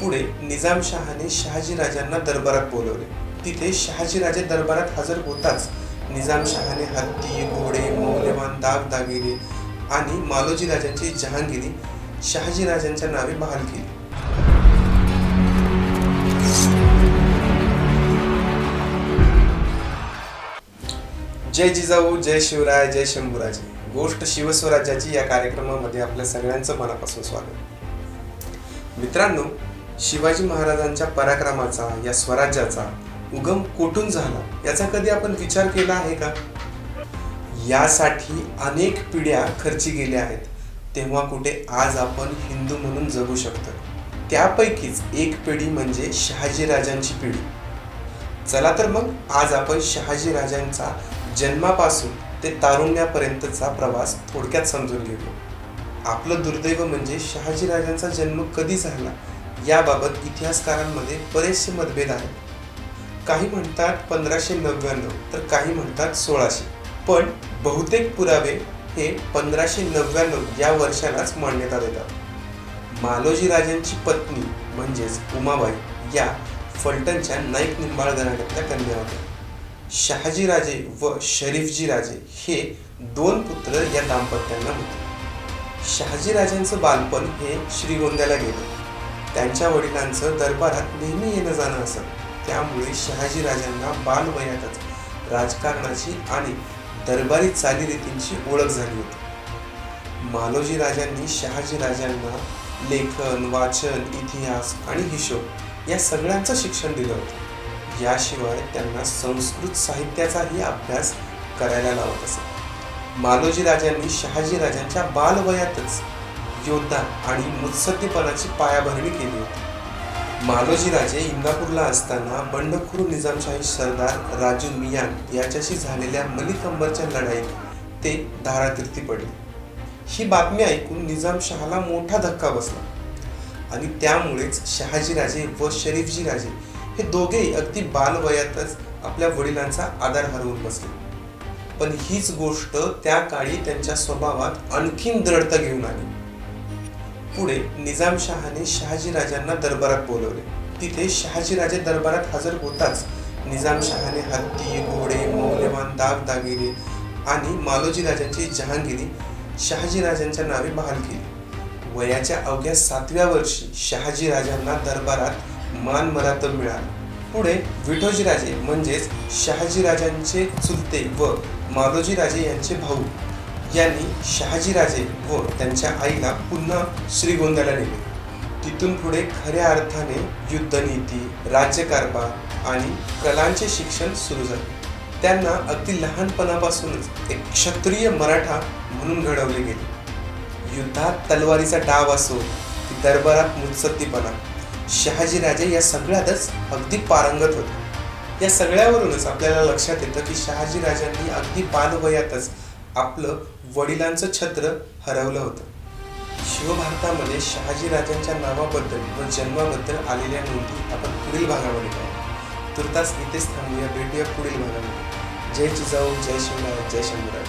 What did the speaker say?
पुढे निजामशहाने शहाजीराजांना दरबारात बोलवले. तिथे शहाजीराजे दरबारात हजर होताच निजामशहाने हत्ती घोडे मौल्यवान दागदागिने आणि मालोजी राजांची जहांगिरी शहाजीराजांच्या नावे बहाल केली. जय जिजाऊ जय शिवराय जय शंभूराजे. गोष्ट शिवस्वराज्याची या कार्यक्रमामध्ये आपल्या सगळ्यांचं मनापासून स्वागत. मित्रांनो शिवाजी महाराजांच्या पराक्रमाचा या स्वराज्याचा उगम कोठून झाला? याचा कधी आपण विचार केला आहे का? यासाठी अनेक पिढ्या खर्ची गेल्या आहेत. तेव्हा कुठे आज आपण हिंदू म्हणून जगू शकतो. त्यापैकीच एक पिढी म्हणजे शहाजीराजांची पिढी. चला तर मग आज आपण शहाजी राजांचा जन्मापासून ते तारुण्यापर्यंतचा प्रवास थोडक्यात समजून घेऊ. आपलं दुर्दैव म्हणजे शहाजी राजांचा जन्म कधी झाला? याबाबत इतिहासकारांमध्ये बरेचसे मतभेद आहेत. काही म्हणतात पंधराशे नव्याण्णव तर काही म्हणतात सोळाशे. पण बहुतेक पुरावे हे पंधराशे नव्याण्णव या वर्षालाच मान्यता देतात. मालोजी राजांची पत्नी म्हणजेच उमाबाई या फलटणच्या नाईक निंबाळ घराण्यातल्या कन्या होत्या. शहाजी राजे व शरीफजी राजे हे दोन पुत्र या दाम्पत्यांना होते. शहाजी राजांचं बालपण हे श्रीगोंद्याला गेलं. त्यांच्या वडिलांचं दरबारात नेहमी येणं जाणं असत त्यामुळे शहाजी राजांना बालवयातच राजकारणाची आणि दरबारी चालीरीतींची ओळख झाली होती. मालोजी राजांनी शहाजी राजांना लेखन वाचन इतिहास आणि हिशोब या सगळ्यांचं शिक्षण दिलं होतं. याशिवाय त्यांना संस्कृत साहित्याचाही अभ्यास करायला लावत असे. मालोजी राजांनी शहाजीराजांच्या बालवयातच योद्धा आणि मुत्सद्दीपणाची पायाभरणी केली होती. मालोजी राजे इंदापूरला असताना बंडखोर निजामशाही सरदार राजू मियान याच्याशी झालेल्या मलिक अंबरच्या लढाईत ते धारातीर्थी पडले. ही बातमी ऐकून निजामशहाला मोठा धक्का बसला. आणि त्यामुळेच शहाजीराजे व शरीफजी राजे हे दोघेही अगदी बालवयातच आपल्या वडिलांचा आधार हरवून बसले. पण हीच गोष्ट त्या काळी त्यांच्या स्वभावात आणखीन दृढता घेऊन आली. पुढे निजामशहाने शहाजीराजांना दरबारात बोलवले. तिथे शहाजीराजे दरबारात हजर होताच निजामशहाने हत्ती घोडे मौल्यवान दागदागिरे आणि मालोजी राजांची जहांगिरी शहाजीराजांच्या नावे बहाल केली. वयाच्या अवघ्या सातव्या वर्षी शहाजीराजांना दरबारात मान मरातब मिळाला. पुढे विठोजीराजे म्हणजेच शहाजीराजांचे चुलते व मालोजीराजे यांचे भाऊ यांनी शहाजीराजे व त्यांच्या आईला पुन्हा श्रीगोंद्याला नेले. तिथून पुढे खऱ्या अर्थाने युद्धनीती राज्यकारभार आणि कलांचे शिक्षण सुरू झाले. त्यांना अगदी लहानपणापासूनच एक क्षत्रिय मराठा म्हणून घडवले गेले. युद्धात तलवारीचा डाव असो की दरबारात मुत्सद्दीपणा शहाजीराजे या सगळ्यातच अगदी पारंगत होते. या सगळ्यावरूनच आपल्याला लक्षात येतं की शहाजी राजांनी अगदी बालवयातच आपलं वडिलांचं छत्र हरवलं होतं. शिवभारतामध्ये शहाजी राजांच्या नावाबद्दल व जन्माबद्दल आलेल्या नोंदी आपण पुढील भागामध्ये पाहू. तुर्तास इथेच थांबूया भेटूया पुढील भागामध्ये. जय जिजाऊ जय शिवराय जय शंभूराज